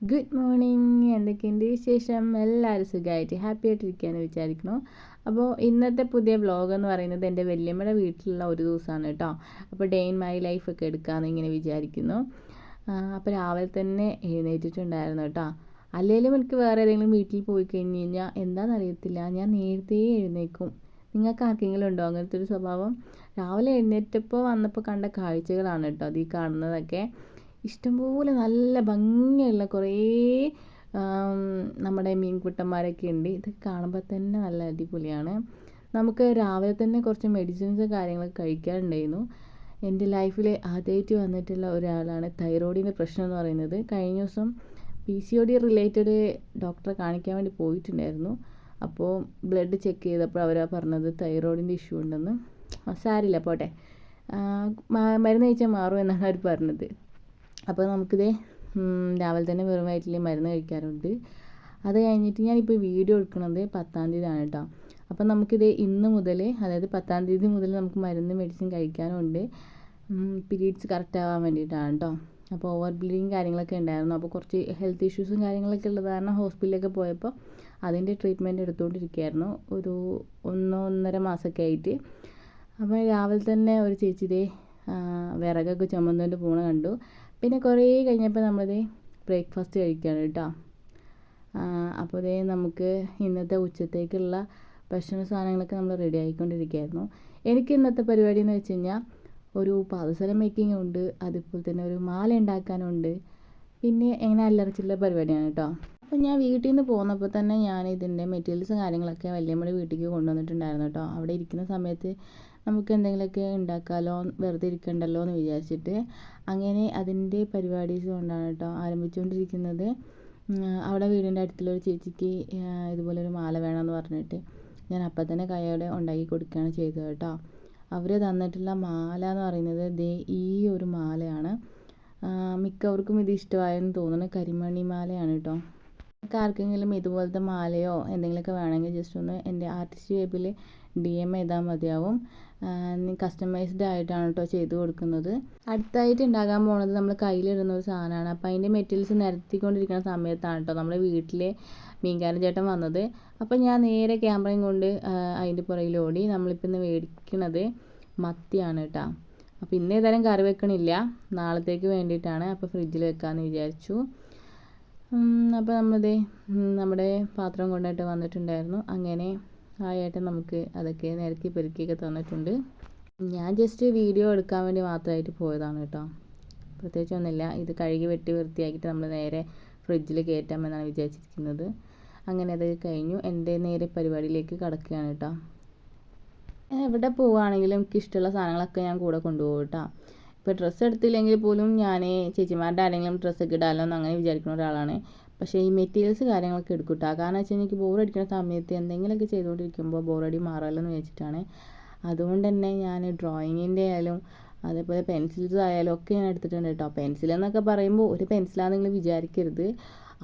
Good morning എന്തൊക്കെയുണ്ട് വിശേഷം? എല്ലാവരും സുഖമായിട്ട് ഹാപ്പി ആയിട്ടിരിക്കുകയെന്ന് വിചാരിക്കുന്നു. അപ്പോൾ ഇന്നത്തെ പുതിയ വ്ലോഗ് എന്ന് പറയുന്നത് എന്റെ വല്യമ്മയുടെ വീട്ടിലുള്ള ഒരു ദിവസമാണ് കേട്ടോ. അപ്പോൾ ഡേ ഇൻ മൈ ലൈഫൊക്കെ എടുക്കാമെന്ന് ഇങ്ങനെ വിചാരിക്കുന്നു. അപ്പോൾ രാവിലെ തന്നെ എഴുന്നേറ്റിട്ടുണ്ടായിരുന്നു കേട്ടോ. അല്ലെങ്കിലും എനിക്ക് വേറെ ഏതെങ്കിലും വീട്ടിൽ പോയി കഴിഞ്ഞ് കഴിഞ്ഞാൽ എന്താണെന്നറിയത്തില്ല ഞാൻ നേരത്തെ എഴുന്നേക്കും നിങ്ങൾക്ക് ആർക്കെങ്കിലും ഉണ്ടോ അങ്ങനത്തെ ഒരു സ്വഭാവം? രാവിലെ എഴുന്നേറ്റപ്പോൾ വന്നപ്പോൾ കണ്ട കാഴ്ചകളാണ് കേട്ടോ. അത് ഈ കാണുന്നതൊക്കെ. ഇഷ്ടംപോലെ നല്ല ഭംഗിയുള്ള കുറേ നമ്മുടെ മീൻകുട്ടന്മാരൊക്കെ ഉണ്ട് ഇത് കാണുമ്പോൾ തന്നെ നല്ല അടിപൊളിയാണ്. നമുക്ക് രാവിലെ തന്നെ കുറച്ച് മെഡിസിൻസ് കാര്യങ്ങളൊക്കെ കഴിക്കാറുണ്ടായിരുന്നു. എന്റെ ലൈഫിൽ ആദ്യമായിട്ട് വന്നിട്ടുള്ള ഒരാളാണ് തൈറോയിഡിന്റെ പ്രശ്നം എന്ന് പറയുന്നത്. കഴിഞ്ഞ ദിവസം P C O D related ഡോക്ടറെ കാണിക്കാൻ വേണ്ടി പോയിട്ടുണ്ടായിരുന്നു. അപ്പോൾ ബ്ലഡ് ചെക്ക് ചെയ്തപ്പോൾ അവരാ പറഞ്ഞത് തൈറോയിഡിന്റെ ഇഷ്യൂ ഉണ്ടെന്ന്. സാരില്ല പോട്ടെ. മരുന്ന് കഴിച്ചാൽ മാറും എന്നാണ് അവർ പറഞ്ഞത്. അപ്പോൾ നമുക്കിത് രാവിലെ തന്നെ വെറും വയറ്റിൽ മരുന്ന് കഴിക്കാറുണ്ട്. അത് കഴിഞ്ഞിട്ട് ഞാനിപ്പോൾ വീഡിയോ എടുക്കുന്നത് പത്താം തീയതിയാണ് കേട്ടോ. അപ്പോൾ നമുക്കിത് ഇന്ന് മുതൽ അതായത് പത്താം തീയതി മുതൽ നമുക്ക് മരുന്ന് മെഡിസിൻ കഴിക്കാനുണ്ട്. പീരീഡ്സ് കറക്റ്റ് ആവാൻ വേണ്ടിയിട്ടാണ് കേട്ടോ. അപ്പോൾ ഓവർ ബ്ലീഡിങ് കാര്യങ്ങളൊക്കെ ഉണ്ടായിരുന്നു. അപ്പോൾ കുറച്ച് ഹെൽത്ത് ഇഷ്യൂസും കാര്യങ്ങളൊക്കെ ഉള്ളത് കാരണം ഹോസ്പിറ്റലിലൊക്കെ പോയപ്പോൾ അതിന്റെ ട്രീറ്റ്മെന്റ് എടുത്തുകൊണ്ടിരിക്കുകയായിരുന്നു. ഒരു ഒന്നോ ഒന്നര മാസമൊക്കെ ആയിട്ട്. അപ്പോൾ രാവിലെ തന്നെ ഒരു ചേച്ചി വിറകൊക്കെ ചുമന്നുകൊണ്ട് പോണ കണ്ടു. പിന്നെ കുറേ കഴിഞ്ഞപ്പോൾ നമ്മളിത് ബ്രേക്ക്ഫാസ്റ്റ് കഴിക്കുകയാണ് കേട്ടോ. അപ്പോൾ ഇതേ നമുക്ക് ഇന്നത്തെ ഉച്ചത്തേക്കുള്ള ഭക്ഷണ സാധനങ്ങളൊക്കെ നമ്മൾ റെഡി ആയിക്കൊണ്ടിരിക്കുകയായിരുന്നു. എനിക്ക് ഇന്നത്തെ പരിപാടി എന്ന് വെച്ച് കഴിഞ്ഞാൽ ഒരു പാദസരം മേക്കിംഗ് ഉണ്ട് അതുപോലെ തന്നെ ഒരു മാല ഉണ്ടാക്കാനുണ്ട് പിന്നെ എങ്ങനെ അല്ലറച്ചുള്ള പരിപാടിയാണ് കേട്ടോ. അപ്പോൾ ഞാൻ വീട്ടിൽ നിന്ന് പോന്നപ്പോൾ തന്നെ ഞാൻ ഇതിന്റെ മെറ്റീരിയൽസും കാര്യങ്ങളൊക്കെ വല്യമ്മയുടെ വീട്ടിലേക്ക് കൊണ്ടുവന്നിട്ടുണ്ടായിരുന്നു കേട്ടോ. അവിടെ ഇരിക്കുന്ന സമയത്ത് നമുക്ക് എന്തെങ്കിലുമൊക്കെ ഉണ്ടാക്കാമല്ലോ വെറുതെ ഇരിക്കണ്ടല്ലോ എന്ന് വിചാരിച്ചിട്ട് അങ്ങനെ അതിന്റെ പരിപാടീസ് കൊണ്ടാണ് കേട്ടോ ആരംഭിച്ചുകൊണ്ടിരിക്കുന്നത് അവിടെ വീടിന്റെ അടുത്തുള്ള ഒരു ചേച്ചിക്ക് ഇതുപോലൊരു മാല വേണമെന്ന് പറഞ്ഞിട്ട് ഞാൻ അപ്പം തന്നെ കൈയോടെ ഉണ്ടാക്കി കൊടുക്കുകയാണ് ചെയ്തത് കേട്ടോ. അവർ തന്നിട്ടുള്ള മാല എന്ന് പറയുന്നത് ദേ ഈ ഒരു മാലയാണ്. മിക്കവർക്കും ഇത് ഇഷ്ടമായെന്ന് തോന്നുന്നു. കരിമണി മാലയാണ് കേട്ടോ. ആർക്കെങ്കിലും ഇതുപോലത്തെ മാലയോ എന്തെങ്കിലുമൊക്കെ വേണമെങ്കിൽ ജസ്റ്റ് ഒന്ന് എന്റെ ആർട്ടിസ്റ്റ് വേബിൽ ഡി എം ചെയ്താൽ മതിയാവും. കസ്റ്റമൈസ്ഡ് ആയിട്ടാണ് കേട്ടോ ചെയ്ത് കൊടുക്കുന്നത്. അടുത്തായിട്ട് ഉണ്ടാകാൻ പോകുന്നത് നമ്മൾ കയ്യിലിടുന്ന ഒരു സാധനമാണ്. അപ്പോൾ അതിന്റെ മെറ്റീരിയൽസ് നിരത്തിക്കൊണ്ടിരിക്കുന്ന സമയത്താണ് കേട്ടോ നമ്മുടെ വീട്ടിലെ മീൻകാരൻ ചേട്ടൻ വന്നത്. അപ്പോൾ ഞാൻ നേരെ ക്യാമറയും കൊണ്ട് അതിന്റെ പുറകിൽ ഓടി നമ്മളിപ്പോൾ ഇന്ന് മേടിക്കുന്നത് മത്തിയാണ് കേട്ടോ അപ്പോൾ ഇന്ന് കറി വെക്കണില്ല. നാളത്തേക്ക് വേണ്ടിയിട്ടാണ് അപ്പോൾ ഫ്രിഡ്ജിൽ വെക്കാമെന്ന് വിചാരിച്ചു. അപ്പോൾ നമ്മളിതേ നമ്മുടെ പാത്രം കൊണ്ടായിട്ട് വന്നിട്ടുണ്ടായിരുന്നു. അങ്ങനെ ആ ഏട്ടൻ നമുക്ക് അതൊക്കെ നിരത്തി പെരുക്കിയൊക്കെ തന്നിട്ടുണ്ട്. ഞാൻ ജസ്റ്റ് വീഡിയോ എടുക്കാൻ വേണ്ടി മാത്രമായിട്ട് പോയതാണ് കേട്ടോ. പ്രത്യേകിച്ച് ഒന്നുമില്ല ഇത് കഴുകി വെട്ടി വൃത്തിയാക്കിയിട്ട് നമ്മൾ നേരെ ഫ്രിഡ്ജിൽ കയറ്റാമെന്നാണ് വിചാരിച്ചിരിക്കുന്നത്. അങ്ങനെ അത് കഴിഞ്ഞു. എന്റെ നേരെ പരിപാടിയിലേക്ക് കടക്കുകയാണ് കേട്ടോ. എവിടെ പോവുകയാണെങ്കിലും എനിക്കിഷ്ടമുള്ള സാധനങ്ങളൊക്കെ ഞാൻ കൂടെ കൊണ്ടുപോകും കേട്ടോ. ഇപ്പോൾ ഡ്രസ്സ് എടുത്തില്ലെങ്കിൽ പോലും ഞാൻ ചേച്ചിമാരുടെ ആരെങ്കിലും ഡ്രസ്സൊക്കെ ഇടാമല്ലോ എന്ന് അങ്ങനെ വിചാരിക്കുന്ന ഒരാളാണ്. പക്ഷേ ഈ മെറ്റീരിയൽസ് കാര്യങ്ങളൊക്കെ എടുക്കും കാരണം വെച്ചാൽ എനിക്ക് ബോറടിക്കുന്ന സമയത്ത് എന്തെങ്കിലുമൊക്കെ ചെയ്തുകൊണ്ടിരിക്കുമ്പോൾ ബോറടി മാറുമല്ലോ എന്ന് വെച്ചിട്ടാണ് അതുകൊണ്ട് തന്നെ ഞാൻ ഡ്രോയിങ്ങിന്റെ ആയാലും അതേപോലെ പെൻസിൽസ് ആയാലും ഒക്കെ ഞാൻ എടുത്തിട്ടുണ്ട് കേട്ടോ. പെൻസിൽ എന്നൊക്കെ പറയുമ്പോൾ ഒരു പെൻസിലാണെന്ന് നിങ്ങൾ വിചാരിക്കരുത്.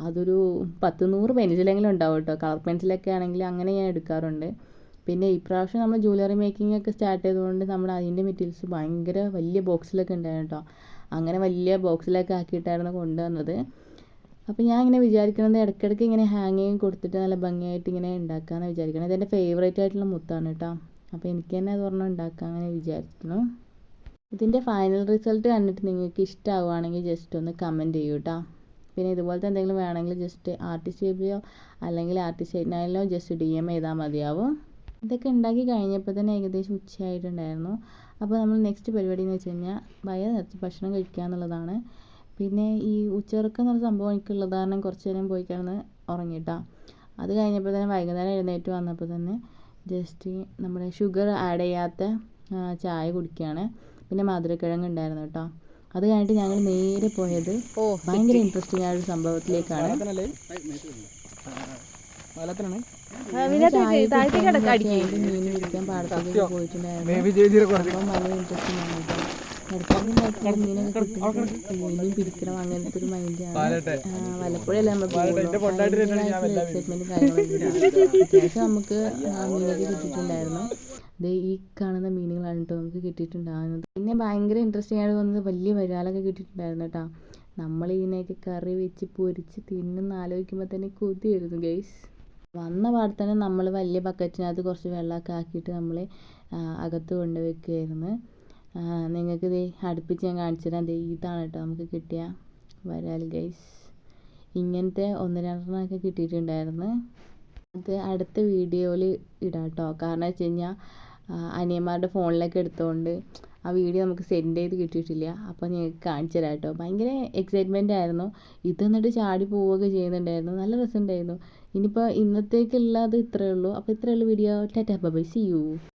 അതൊരു പത്ത് നൂറ് പെൻസിലെങ്കിലും ഉണ്ടാവും കേട്ടോ. കളർ പെൻസിലൊക്കെ ആണെങ്കിൽ അങ്ങനെ ഞാൻ എടുക്കാറുണ്ട്. പിന്നെ ഇപ്രാവശ്യം നമ്മൾ ജ്വല്ലറി മേക്കിംഗ് ഒക്കെ സ്റ്റാർട്ട് ചെയ്തുകൊണ്ട് നമ്മൾ അതിന്റെ മെറ്റീരിയൽസ് ഭയങ്കര വലിയ ബോക്സിലൊക്കെ ഉണ്ടായിരുന്നു കേട്ടോ അങ്ങനെ വലിയ ബോക്സിലൊക്കെ ആക്കിയിട്ടായിരുന്നു കൊണ്ടുവന്നത്. അപ്പോൾ ഞാൻ ഇങ്ങനെ വിചാരിക്കുന്നത് ഇടയ്ക്കിടയ്ക്ക് ഇങ്ങനെ ഹാങ്ങിങ് കൊടുത്തിട്ട് നല്ല ഭംഗിയായിട്ട് ഇങ്ങനെ ഉണ്ടാക്കാമെന്ന് വിചാരിക്കണം ഇതെന്റെ ഫേവറേറ്റ് ആയിട്ടുള്ള മുത്താണ് കേട്ടോ അപ്പോൾ എനിക്ക് തന്നെ അത് പറഞ്ഞാൽ ഉണ്ടാക്കാം അങ്ങനെ വിചാരിക്കുന്നു. ഇതിന്റെ ഫൈനൽ റിസൾട്ട് കണ്ടിട്ട് നിങ്ങൾക്ക് ഇഷ്ടമാവുകയാണെങ്കിൽ ജസ്റ്റ് ഒന്ന് കമന്റ് ചെയ്യൂ കേട്ടോ പിന്നെ ഇതുപോലത്തെ എന്തെങ്കിലും വേണമെങ്കിൽ ജസ്റ്റ് ആർട്ടിസ്റ്റ് ബിയോ അല്ലെങ്കിൽ ആർട്ടിസ്റ്റ് നയനിലോ ജസ്റ്റ് ഡി എം ചെയ്താൽ മതിയാവും. ഇതൊക്കെ ഉണ്ടാക്കി കഴിഞ്ഞപ്പോൾ തന്നെ ഏകദേശം ഉച്ചയായിട്ടുണ്ടായിരുന്നു. അപ്പോൾ നമ്മൾ നെക്സ്റ്റ് പരിപാടി എന്ന് വെച്ച് കഴിഞ്ഞാൽ വയറ് നിറച്ച് ഭക്ഷണം കഴിക്കുക എന്നുള്ളതാണ്. പിന്നെ ഈ ഉച്ചയുറക്കം എന്നുള്ള സംഭവം എനിക്കുള്ളത് കാരണം കുറച്ച് നേരം പോയി കിടന്ന് ഉറങ്ങിയിട്ടാ. അത് കഴിഞ്ഞപ്പോൾ തന്നെ വൈകുന്നേരം എഴുന്നേറ്റ് വന്നപ്പോൾ തന്നെ ജസ്റ്റ് നമ്മുടെ ഷുഗർ ആഡ് ചെയ്യാത്ത ചായ കുടിക്കുകയാണ്. പിന്നെ മധുരക്കിഴങ്ങ് ഉണ്ടായിരുന്നു കേട്ടോ. അത് കഴിഞ്ഞിട്ട് ഞങ്ങൾ നേരെ പോയത് ഭയങ്കര ഇൻട്രസ്റ്റിംഗ് ആയ ഒരു സംഭവത്തിലേക്കാണ്. മീൻ പിടിക്കാൻ പാടത്തേക്ക് പോയിട്ടുണ്ടായിരുന്നു അപ്പം ഭയങ്കര ഇൻട്രസ്റ്റിംഗ് ആണ് കേട്ടോ. ഇടയ്ക്കൊക്കെ മീനൊക്കെ കിട്ടുമ്പോൾ മീൻ പിടിക്കണം അങ്ങനത്തെ ഒരു മൈൻഡാണ് വല്ലപ്പോഴല്ലേ നമ്മൾ എക്സൈറ്റ്മെന്റും കാര്യങ്ങളൊക്കെ അത്യാവശ്യം നമുക്ക് മീനൊക്കെ കിട്ടിയിട്ടുണ്ടായിരുന്നു. ദേ ഈ കാണുന്ന മീനുകളാണ് കേട്ടോ നമുക്ക് കിട്ടിയിട്ടുണ്ടാകുന്നത്. പിന്നെ ഭയങ്കര ഇൻട്രസ്റ്റിംഗ് ആയിട്ട് തോന്നുന്നത് വലിയ വരാലൊക്കെ കിട്ടിയിട്ടുണ്ടായിരുന്നു കേട്ടോ. നമ്മളിങ്ങനെയൊക്കെ കറി വെച്ച് പൊരിച്ച് തിന്നുന്ന ആലോചിക്കുമ്പോൾ തന്നെ കൊതി വരുന്നു ഗൈസ് വന്ന പാടെ തന്നെ നമ്മൾ വലിയ ബക്കറ്റിനകത്ത് കുറച്ച് വെള്ളമൊക്കെ ആക്കിയിട്ട് നമ്മൾ അകത്ത് കൊണ്ട് വെക്കുകയായിരുന്നു നിങ്ങൾക്ക് ഇത് അടുപ്പിച്ച് ഞാൻ കാണിച്ചു തരാം. ഇതാണ് കേട്ടോ നമുക്ക് കിട്ടിയ വരാൽ ഗൈസ്. ഇങ്ങനത്തെ ഒന്ന് രണ്ടെണ്ണമൊക്കെ കിട്ടിയിട്ടുണ്ടായിരുന്നു. അത് അടുത്ത വീഡിയോയിൽ ഇടാം കേട്ടോ. കാരണം വെച്ച് കഴിഞ്ഞാൽ അനിയന്മാരുടെ ഫോണിലൊക്കെ എടുത്തുകൊണ്ട് ആ വീഡിയോ നമുക്ക് സെൻഡ് ചെയ്ത് കിട്ടിയിട്ടില്ല. അപ്പോൾ ഞങ്ങൾക്ക് കാണിച്ചു തരാം കേട്ടോ. ഭയങ്കര എക്സൈറ്റ്മെന്റ് ആയിരുന്നു. ഇത് എന്നിട്ട് ചാടി പോവുകയൊക്കെ ചെയ്യുന്നുണ്ടായിരുന്നു. നല്ല രസമുണ്ടായിരുന്നു. ഇനിയിപ്പോൾ ഇന്നത്തേക്കുള്ളത് ഇത്രയേ ഉള്ളൂ. അപ്പോൾ ഇത്രയേ ഉള്ളൂ video tata bye see you